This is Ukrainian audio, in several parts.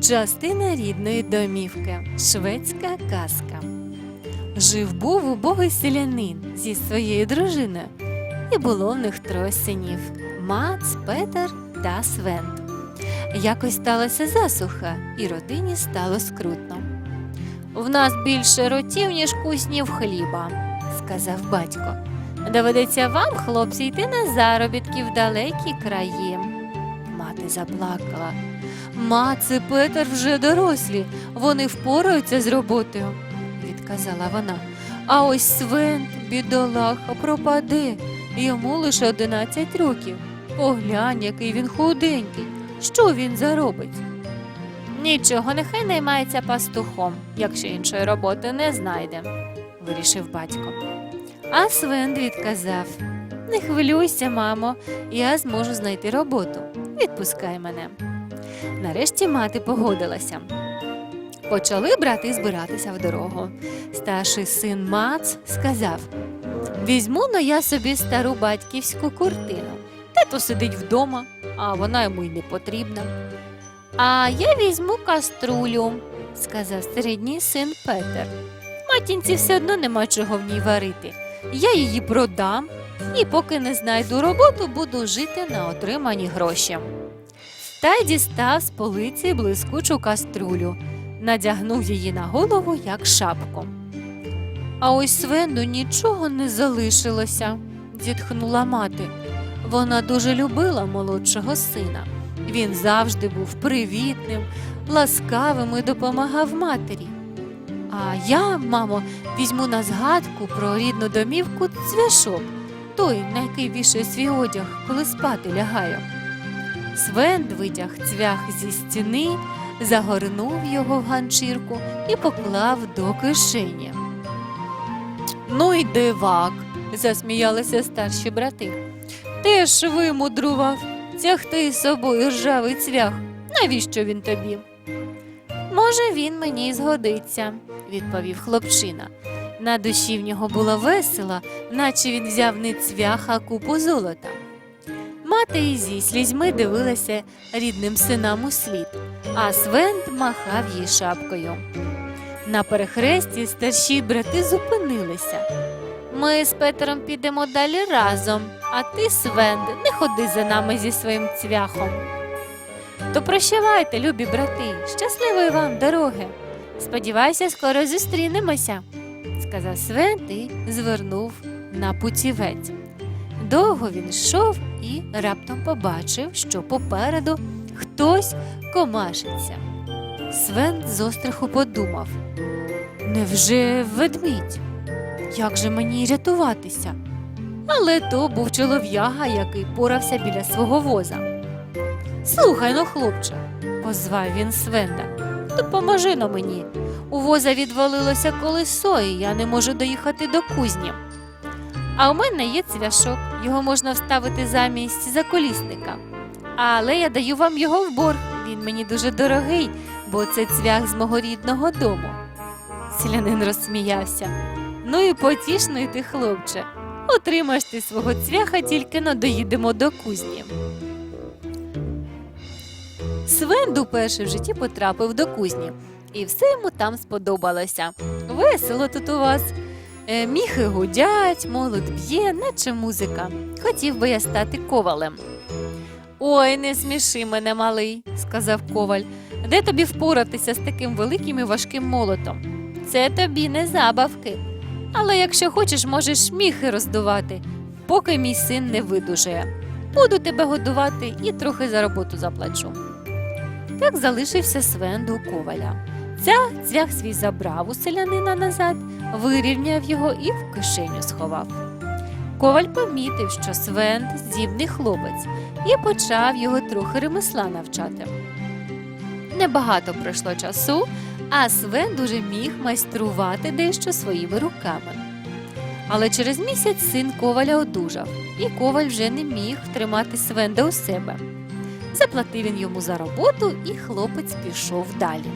Частина рідної домівки. Шведська казка. Жив був убогий селянин зі своєю дружиною, і було в них троє синів Мац, Петер та Свент. Якось сталася засуха, і родині стало скрутно. В нас більше ротів, ніж куснів хліба, сказав батько. Доведеться вам, хлопці, йти на заробітки в далекі краї. Мати заплакала. Мац і Петер вже дорослі, вони впораються з роботою, відказала вона. А ось Свент, бідолаха, пропаде. Йому лише 11 років. Поглянь, який він худенький. Що він заробить? Нічого, нехай наймається пастухом, якщо іншої роботи не знайде, вирішив батько. А Свен відказав: Не хвилюйся, мамо, я зможу знайти роботу. Відпускай мене. Нарешті мати погодилася. Почали брати збиратися в дорогу. Старший син Мац сказав: Візьму но я собі стару батьківську куртину. Тато сидить вдома, а вона йому й не потрібна. А я візьму каструлю, сказав середній син Петер. Матінці все одно нема чого в ній варити. Я її продам і поки не знайду роботу, буду жити на отримані гроші. Та й дістав з полиці блискучу каструлю, надягнув її на голову, як шапку. А ось Свенду нічого не залишилося, зітхнула мати. Вона дуже любила молодшого сина. Він завжди був привітним, ласкавим і допомагав матері. А я, мамо, візьму на згадку про рідну домівку цвяшок, той, на який вішає свій одяг, коли спати лягаю. Свенд витяг цвях зі стіни, загорнув його в ганчірку і поклав до кишені. Ну й дивак, засміялися старші брати. Ти ж вимудрував тягти з собою ржавий цвях. Навіщо він тобі? Може, він мені й згодиться, відповів хлопчина. На душі в нього було весело, наче він взяв не цвях, а купу золота. Мати зі слізьми дивилася рідним синам у слід, а Свент махав їй шапкою. На перехресті старші брати зупинилися. Ми з Петером підемо далі разом, а ти, Свенд, не ходи за нами зі своїм цвяхом. То прощавайте, любі брати, щасливої вам дороги. Сподіваюся, скоро зустрінемося, сказав Свент і звернув на путівець. Довго він йшов і раптом побачив, що попереду хтось комашиться. Свен з остраху подумав: Невже ведмідь? Як же мені рятуватися? Але то був чолов'яга, який порався біля свого воза. Слухай ну, хлопче, позвав він Свенда, допоможи но мені. У воза відвалилося колесо, і я не можу доїхати до кузні. А у мене є цвяшок, його можна вставити замість заколісника. Але я даю вам його в борг. Він мені дуже дорогий, бо це цвях з мого рідного дому. Селянин розсміявся. Ну і потішний ти, хлопче. Отримаєш ти свого цвяха, тільки но доїдемо до кузні. Свен уперше в житті потрапив до кузні, і все йому там сподобалося. Весело тут у вас. Е, Міхи гудять, молот б'є, наче музика. Хотів би я стати ковалем. Ой, не сміши мене, малий, сказав коваль. Де тобі впоратися з таким великим і важким молотом? Це тобі не забавки. Але якщо хочеш, можеш міхи роздувати, поки мій син не видужає. Буду тебе годувати і трохи за роботу заплачу. Так залишився Свен до коваля. Ця цвях свій забрав у селянина назад, вирівняв його і в кишеню сховав. Коваль помітив, що Свен здібний хлопець, і почав його трохи ремесла навчати. Небагато пройшло часу, а Свен дуже міг майструвати дещо своїми руками. Але через місяць син коваля одужав, і коваль вже не міг тримати Свенда у себе. Заплатив він йому за роботу, і хлопець пішов далі.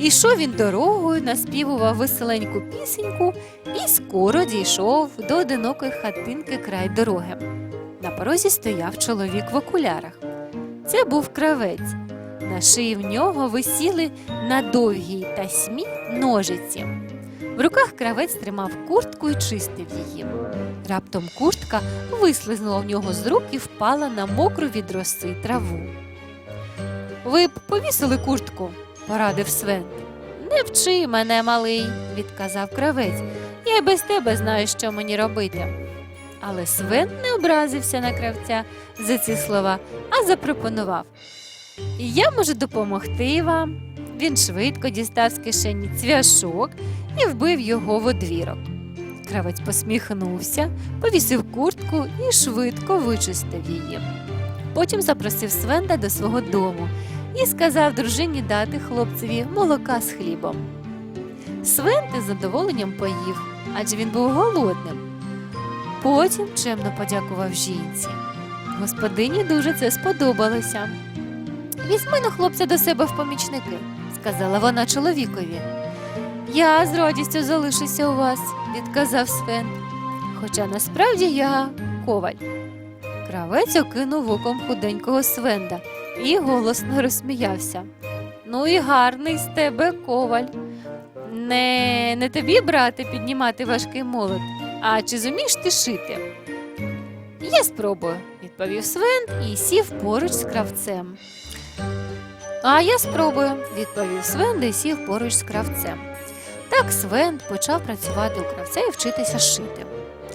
Ішов він дорогою, наспівував веселеньку пісеньку і скоро дійшов до одинокої хатинки край дороги. На порозі стояв чоловік в окулярах. Це був кравець. На шиї в нього висіли на довгій тасьмі ножиці. В руках кравець тримав куртку і чистив її. Раптом куртка вислизнула в нього з рук і впала на мокру від роси траву. Ви б повісили куртку, порадив Свен. Не вчи мене, малий, відказав кравець. Я й без тебе знаю, що мені робити. Але Свен не образився на кравця за ці слова, а запропонував. Я можу допомогти вам. Він швидко дістав з кишені цвяшок і вбив його в одвірок. Кравець посміхнувся, повісив куртку і швидко вичистив її. Потім запросив Свенда до свого дому і сказав дружині дати хлопцеві молока з хлібом. Свен із задоволенням поїв, адже він був голодним. Потім чемно подякував жінці. Господині дуже це сподобалося. Візьми на хлопця до себе в помічники, сказала вона чоловікові. Я з радістю залишуся у вас, відказав Свен. Хоча насправді я коваль. Кравець окинув оком худенького Свенда і голосно розсміявся. Ну і гарний з тебе коваль. Не, не тобі, брате, піднімати важкий молот, а чи зумієш ти шити? Я спробую, відповів Свен і сів поруч з кравцем. А я спробую, відповів Свен і сів поруч з кравцем. Так Свен почав працювати у кравця і вчитися шити.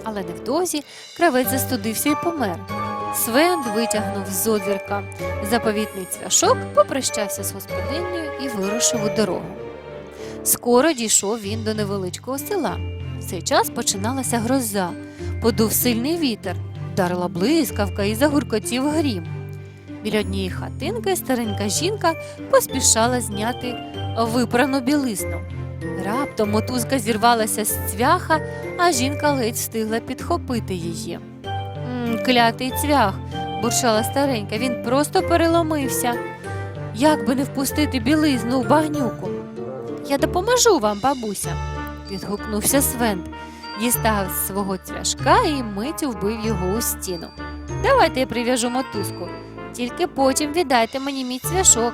Але невдовзі кравець застудився і помер. Свен витягнув з одвірка заповітний цвяшок, попрощався з господинею і вирушив у дорогу. Скоро дійшов він до невеличкого села. В цей час починалася гроза, подув сильний вітер, вдарила блискавка і загуркотів грім. Біля однієї хатинки старенька жінка поспішала зняти випрану білизну. Раптом мотузка зірвалася з цвяха, а жінка ледь встигла підхопити її. «М, Клятий цвях, бурчала старенька, він просто переломився. Як би не впустити білизну в багнюку? Я допоможу вам, бабуся, відгукнувся Свент, дістав з свого цвяшка і миттю вбив його у стіну. Давайте я прив'яжу мотузку, тільки потім віддайте мені мій цвяшок,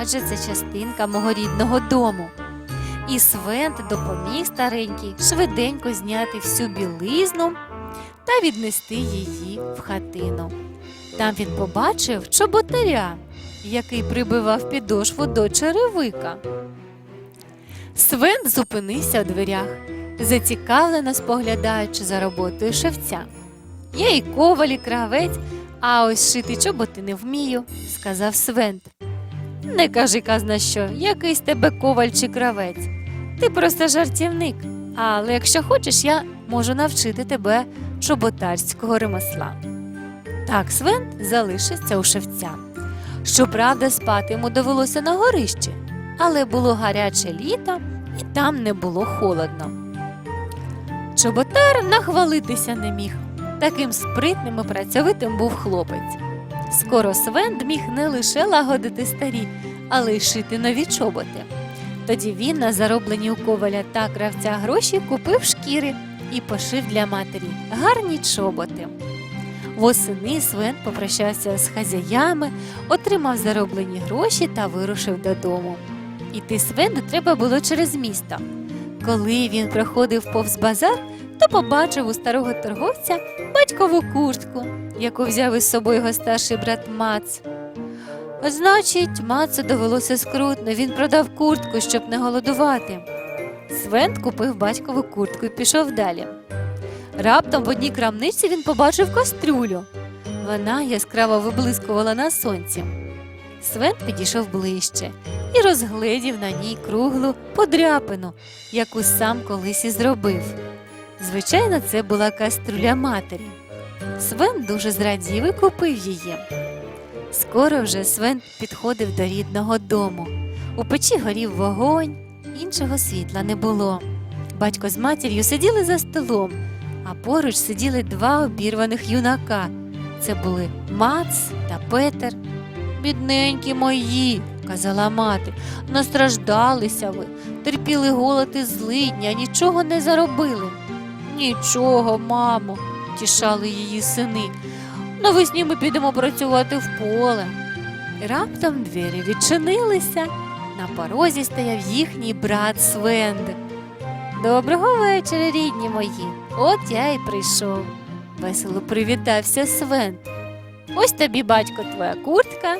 адже це частинка мого рідного дому. І Свент допоміг старенькій швиденько зняти всю білизну та віднести її в хатину. Там він побачив чоботаря, який прибивав підошву до черевика. Свен зупинився у дверях, зацікавлено споглядаючи за роботою шевця. Я і коваль, і кравець, а ось шити чоботи не вмію, сказав Свент. Не кажи казна що, який з тебе коваль чи кравець. Ти просто жартівник. Але якщо хочеш, я можу навчити тебе чоботарського ремесла. Так Свен залишиться у шевця. Щоправда, спати йому довелося на горищі, але було гаряче літо і там не було холодно. Чоботар нахвалитися не міг. Таким спритним і працьовитим був хлопець. Скоро Свен міг не лише лагодити старі, але й шити нові чоботи. Тоді він на зароблені у коваля та кравця гроші купив шкіри і пошив для матері гарні чоботи. Восени Свен попрощався з хазяями, отримав зароблені гроші та вирушив додому. Іти Свену треба було через місто. Коли він проходив повз базар, то побачив у старого торговця батькову куртку, яку взяв із собою його старший брат Мац. Значить, Мацу довелося скрутно, він продав куртку, щоб не голодувати. Свен купив батькову куртку і пішов далі. Раптом в одній крамниці він побачив кастрюлю. Вона яскраво виблискувала на сонці. Свен підійшов ближче і розгледів на ній круглу подряпину, яку сам колись і зробив. Звичайно, це була каструля матері. Свен дуже зрадів і купив її. Скоро вже Свен підходив до рідного дому. У печі горів вогонь, іншого світла не було. Батько з матір'ю сиділи за столом, а поруч сиділи два обірваних юнака. Це були Мац та Петер. Бідненькі мої, казала мати, настраждалися ви, терпіли голод і злидня, нічого не заробили. Нічого, мамо, тішали її сини. Навесні ми підемо працювати в поле. Раптом двері відчинилися. На порозі стояв їхній брат Свенд. Доброго вечора, рідні мої. От я і прийшов. Весело привітався Свенд. Ось тобі, батько, твоя куртка,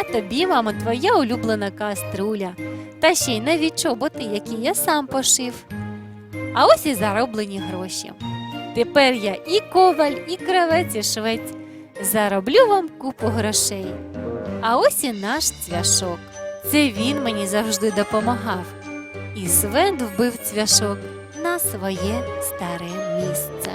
а тобі, мамо, твоя улюблена каструля. Та ще й нові чоботи, які я сам пошив. А ось і зароблені гроші. Тепер я і коваль, і кравець, і швець. Зароблю вам купу грошей. А ось і наш цвяшок. Це він мені завжди допомагав. І Свен вбив цвяшок на своє старе місце.